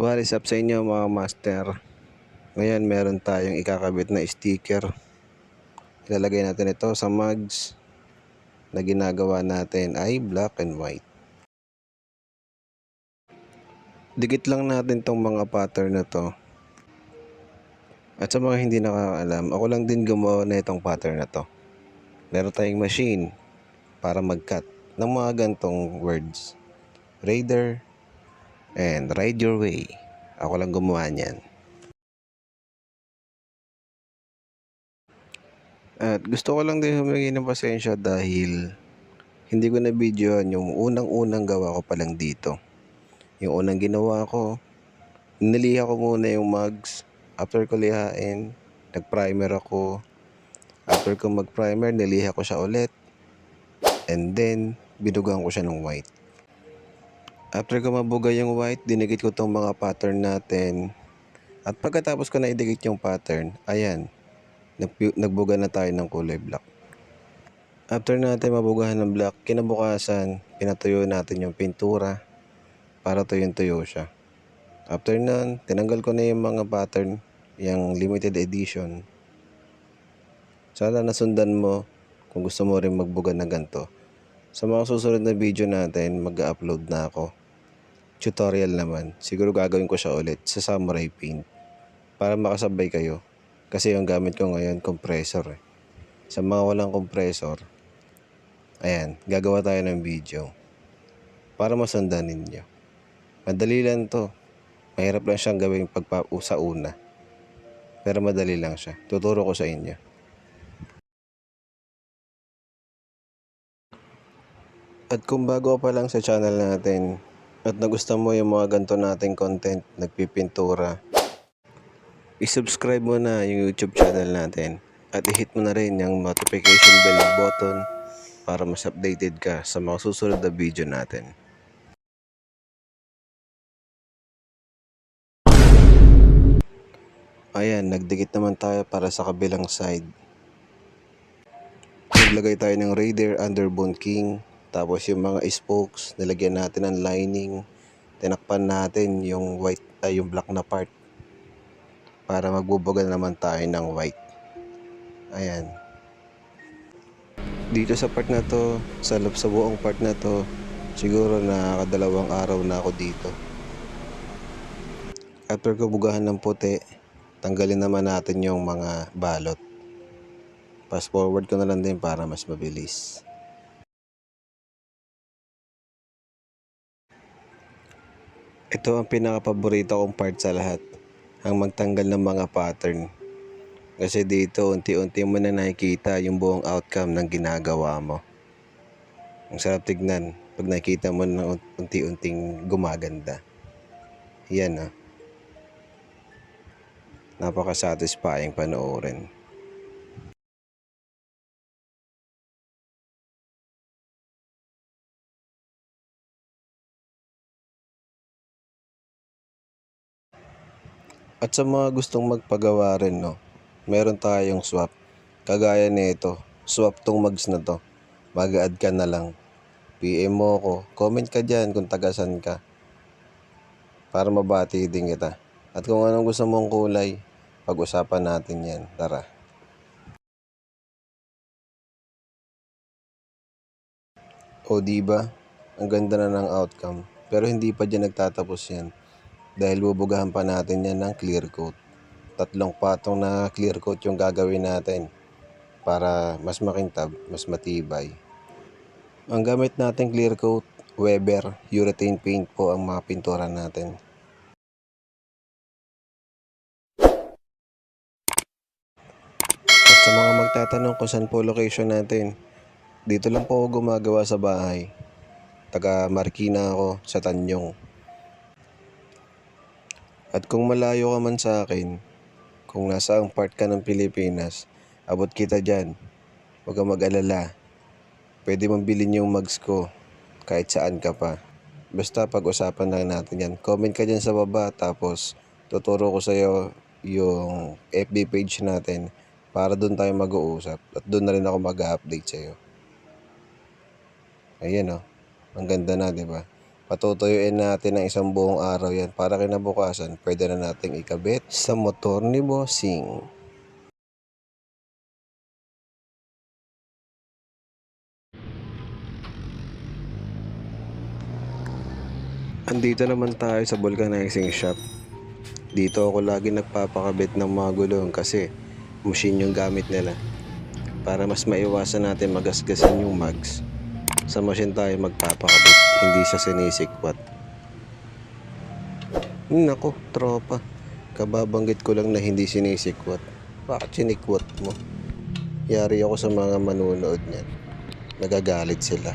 What is up sa inyo mga master? Ngayon meron tayong ikakabit na sticker. Ilalagay natin ito sa mugs na ginagawa natin ay black and white. Dikit lang natin tong mga pattern na to. At sa mga hindi nakakaalam, ako lang din gumawa na itong pattern na to. Meron tayong machine para mag-cut ng mga gantong words. Raider and Ride Your Way. Ako lang gumawa niyan. At gusto ko lang din humingi ng pasensya dahil hindi ko na videoan yung unang-unang gawa ko pa lang dito. Yung unang ginawa ko, niliha ko muna yung mugs. After ko lihain, nag-primer ako. After ko mag-primer, niliha ko siya ulit. And then, binugan ko siya ng white. After ko mabuga yung white, dinikit ko tong mga pattern natin. At pagkatapos ko na idikit yung pattern, ayan, nagbuga na tayo ng kulay black. After natin mabugahan ng black, kinabukasan, pinatuyo natin yung pintura para tuyong-tuyo siya. After nun, tinanggal ko na yung mga pattern, yung limited edition. Sana nasundan mo kung gusto mo rin magbuga na ganito. Sa mga susunod na video natin, mag-upload na ako. Tutorial naman. Siguro gagawin ko siya ulit sa Samurai Paint. Para makasabay kayo. Kasi yung gamit ko ngayon, compressor eh. Sa mga walang compressor, ayan, gagawa tayo ng video. Para masundan ninyo. Madali lang to. Mahirap lang siyang gawin pagpa sa una. Pero madali lang siya. Tuturo ko sa inyo. At kung bago pa lang sa channel natin at nagustuhan mo yung mga ganito nating content, nagpipintura, i-subscribe mo na yung YouTube channel natin at i-hit mo na rin yung notification bell button para mas updated ka sa mga susunod na video natin. Ayan, nagdikit naman tayo para sa kabilang side. Naglagay tayo ng Raider Underbone King. Tapos yung mga spokes, nilagyan natin ng lining. Tinakpan natin yung white, ay yung black na part. Para magbubuga naman tayo ng white. Ayan. Dito sa part na to, sa loob sa buong part na to, siguro nakakadalawang araw na ako dito. After ko bugahan ng puti, tanggalin naman natin yung mga balot. Fast forward ko na lang din para mas mabilis. Ito ang pinaka-paborito kong part sa lahat. Ang magtanggal ng mga pattern. Kasi dito, unti-unti mo na nakikita yung buong outcome ng ginagawa mo. Ang sarap tignan pag nakikita mo na unti-unting gumaganda. Yan ah. Napaka-satisfying panoorin. At sa mga gustong magpagawa rin, no, meron tayong swap. Kagaya nito, swap tong mugs na to. Mag-add ka na lang. PM mo ko. Comment ka dyan kung tagasan ka. Para mabati din kita. At kung anong gusto mong kulay, pag-usapan natin yan. Tara. O di ba? Ang ganda na ng outcome. Pero hindi pa dyan nagtatapos yan. Dahil bubugahan pa natin yan ng clear coat. Tatlong patong na clear coat yung gagawin natin para mas makintab, mas matibay. Ang gamit natin clear coat, Weber, urethane paint po ang mga pintura natin. At sa mga magtatanong kung saan po location natin, dito lang po ako gumagawa sa bahay. Taga Marikina ako sa Tanyong. At kung malayo ka man sa akin, kung nasa ang part ka ng Pilipinas, abot kita dyan. Huwag kang mag-alala. Pwede mong bilhin yung mugs ko kahit saan ka pa. Basta pag-usapan lang natin yan. Comment ka dyan sa baba tapos tuturo ko sa'yo yung FB page natin para doon tayo mag-uusap at doon na rin ako mag-update sa'yo. Ayan o. Ang ganda na, di ba? Patutuyuin natin ng isang buong araw yan para kinabukasan pwede na nating ikabit sa motor ni Bossing. Andito naman tayo sa vulcanizing shop. Dito ako lagi nagpapakabit ng mga gulong kasi machine yung gamit nila. Para mas maiwasan natin magasgasan yung mags. Sa machine tayo magpapakabit, hindi sa sinisikwat. Hmm, Nako, tropa. Kababanggit ko lang na hindi sinisikwat. Bakit sinikwat mo? Yari ako sa mga manunood niyan. Nagagalit sila.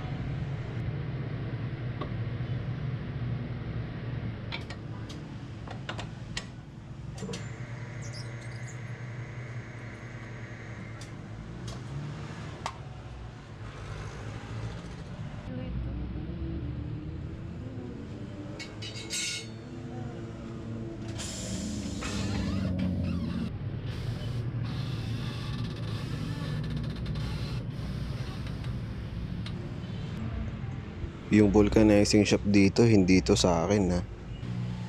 Yung vulcanizing shop dito, hindi to sa akin ha.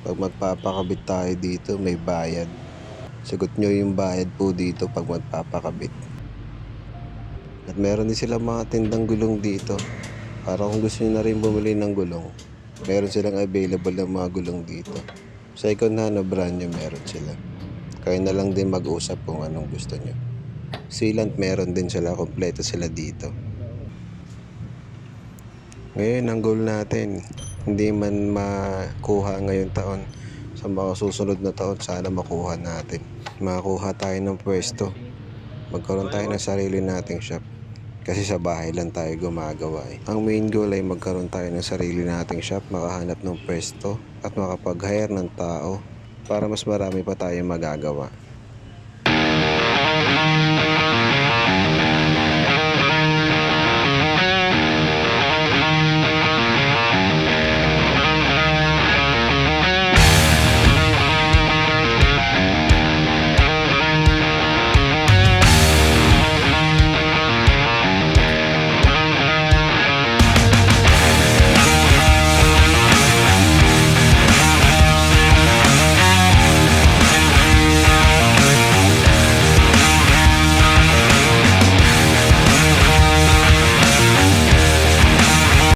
Pag magpapakabit tayo dito, may bayad. Sagot nyo yung bayad po dito pag magpapakabit. At meron din sila mga tindang gulong dito. Para kung gusto nyo na rin bumili ng gulong, meron silang available ng mga gulong dito. Second hand o brand nyo meron sila. Kayo na lang din mag-usap kung anong gusto nyo. Sealant meron din sila, kompleto sila dito. Ngayon, ang goal natin, hindi man makuha ngayon taon, sa mga susunod na taon, sana makuha natin. Makakuha tayo ng pwesto. Magkaroon tayo ng sarili nating shop. Kasi sa bahay lang tayo gumagawa eh. Ang main goal ay magkaroon tayo ng sarili nating shop, makahanap ng pwesto, at makapag-hire ng tao para mas marami pa tayo magagawa.